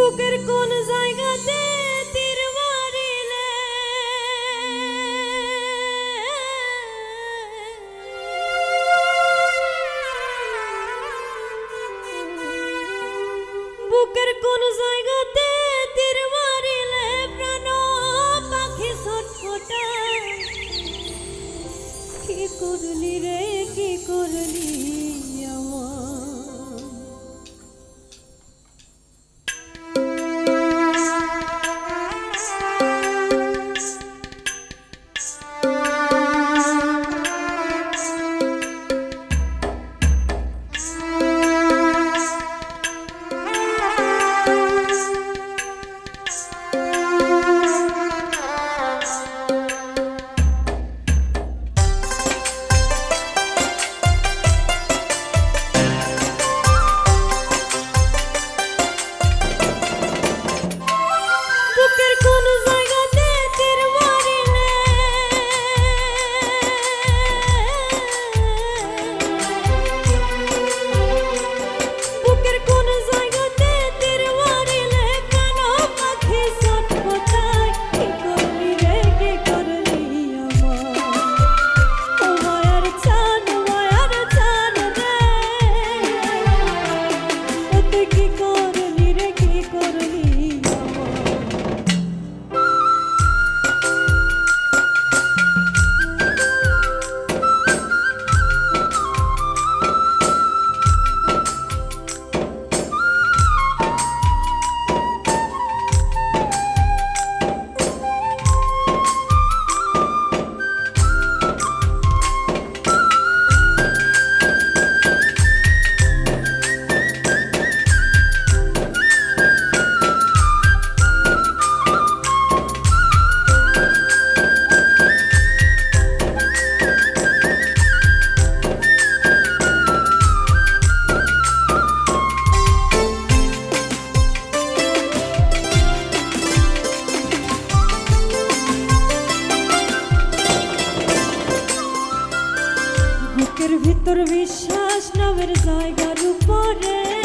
বুকের কোন জায়গাতে তীর মারিলে বুকের কোন জায়গাতে তীর মারিলে প্রাণ পাখি ছটফটা। কি করলি রে, কি করলি আমার? বুকের কোন ভিতর বিশ্বাস নামের জায়গার উপরে।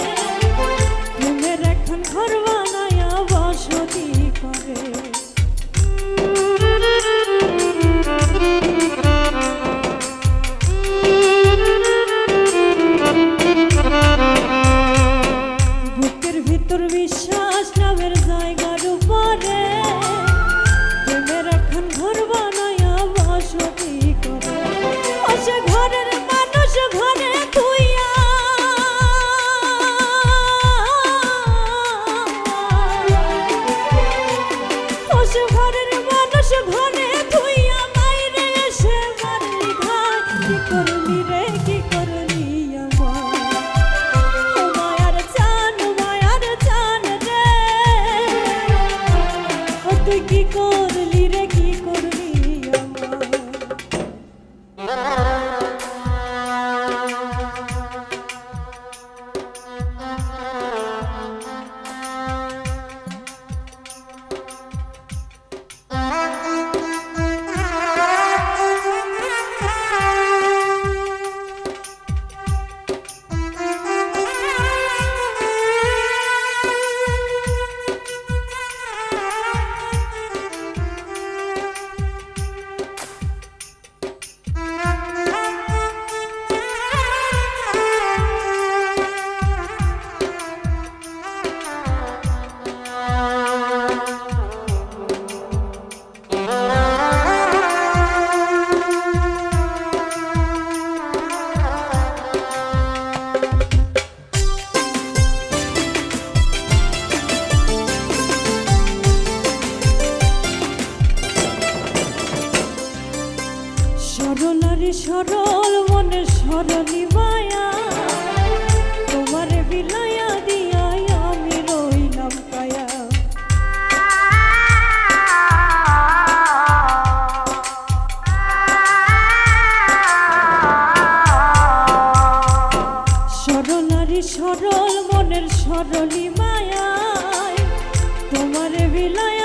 তুমি রেখে সরল মনে সরলি মায়া। তোমার বিলায়া দিয়াই আমি রইলাম কায়া। সরল আরি সরল মনের সরলি মায়া তোমার বিলায়া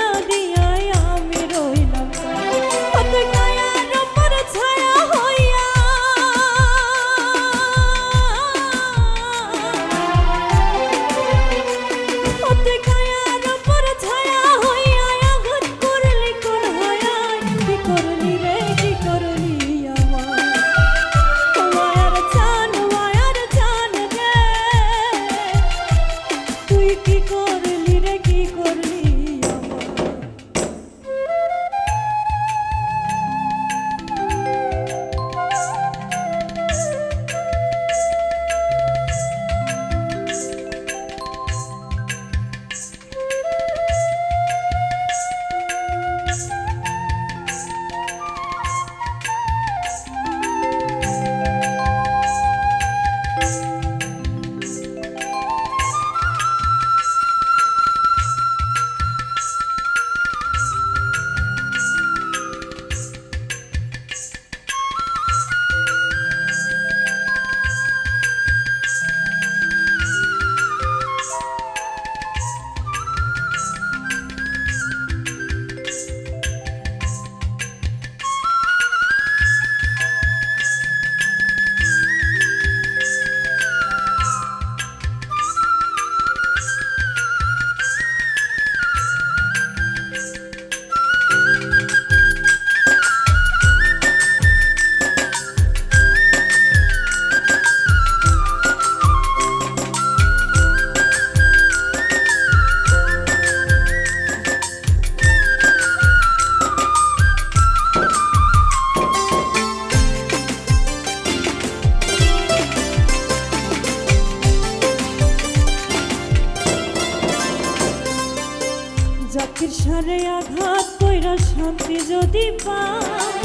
যদি পাই,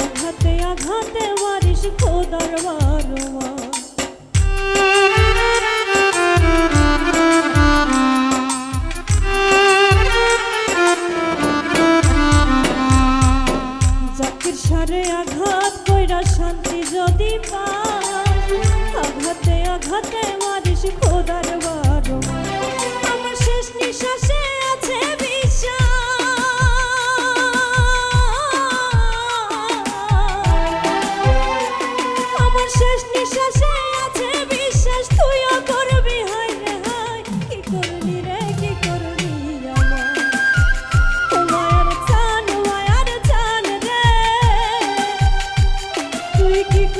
আঘাতে আঘাতে মারিস খোদার বারোয়া জাকির সারে আঘাত কইরা শান্তি যদি পাই, আঘাতে আঘাতে মারিস খোদার বারোয়া Kiki.